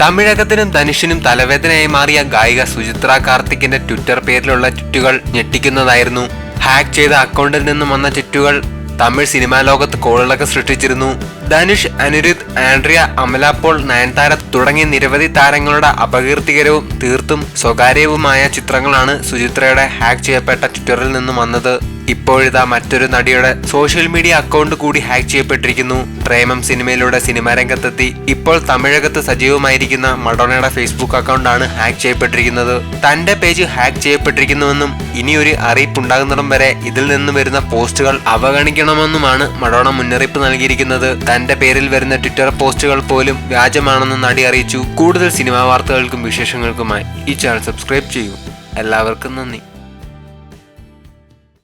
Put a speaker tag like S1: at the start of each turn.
S1: തമിഴകത്തിനും ധനുഷിനും തലവേദനയായി മാറിയ ഗായിക സുചിത്ര കാർത്തിക്കിന്റെ ട്വിറ്റർ പേരിലുള്ള ട്വിറ്റുകൾ ഞെട്ടിക്കുന്നതായിരുന്നു. ഹാക്ക് ചെയ്ത അക്കൗണ്ടിൽ നിന്നും വന്ന ട്വിറ്റുകൾ തമിഴ് സിനിമാ ലോകത്ത് കോളിളക്കം സൃഷ്ടിച്ചിരുന്നു. ധനുഷ് അനിരുദ്ധ് ആൻഡ്രിയ അമലാപ്പോൾ പോൾ നയൻതാര തുടങ്ങിയ നിരവധി താരങ്ങളുടെ അപകീർത്തികരവും തീർത്തും സ്വകാര്യവുമായ ചിത്രങ്ങളാണ് സുചിത്രയുടെ ഹാക്ക് ചെയ്യപ്പെട്ട ട്വിറ്ററിൽ നിന്നും വന്നത്. ഇപ്പോഴിതാ മറ്റൊരു നടിയുടെ സോഷ്യൽ മീഡിയ അക്കൗണ്ട് കൂടി ഹാക്ക് ചെയ്യപ്പെട്ടിരിക്കുന്നു. പ്രേമം സിനിമയിലൂടെ സിനിമാ രംഗത്തെത്തി. ഇപ്പോൾ തമിഴകത്ത് സജീവമായിരിക്കുന്ന മഡോണയുടെ ഫേസ്ബുക്ക് അക്കൗണ്ടാണ് ഹാക്ക് ചെയ്യപ്പെട്ടിരിക്കുന്നത്. തന്റെ പേജ് ഹാക്ക് ചെയ്യപ്പെട്ടിരിക്കുന്നുവെന്നും ഇനിയൊരു അറിയിപ്പ് ഉണ്ടാകുന്നിടം വരെ ഇതിൽ നിന്നും വരുന്ന പോസ്റ്റുകൾ അവഗണിക്കണമെന്നുമാണ് മഡോണ മുന്നറിയിപ്പ് നൽകിയിരിക്കുന്നത്. തന്റെ പേരിൽ വരുന്ന ട്വിറ്റർ പോസ്റ്റുകൾ പോലും വ്യാജമാണെന്ന് നടി അറിയിച്ചു. കൂടുതൽ സിനിമാ വാർത്തകൾക്കും വിശേഷങ്ങൾക്കുമായി ഈ ചാനൽ സബ്സ്ക്രൈബ് ചെയ്യൂ. എല്ലാവർക്കും നന്ദി.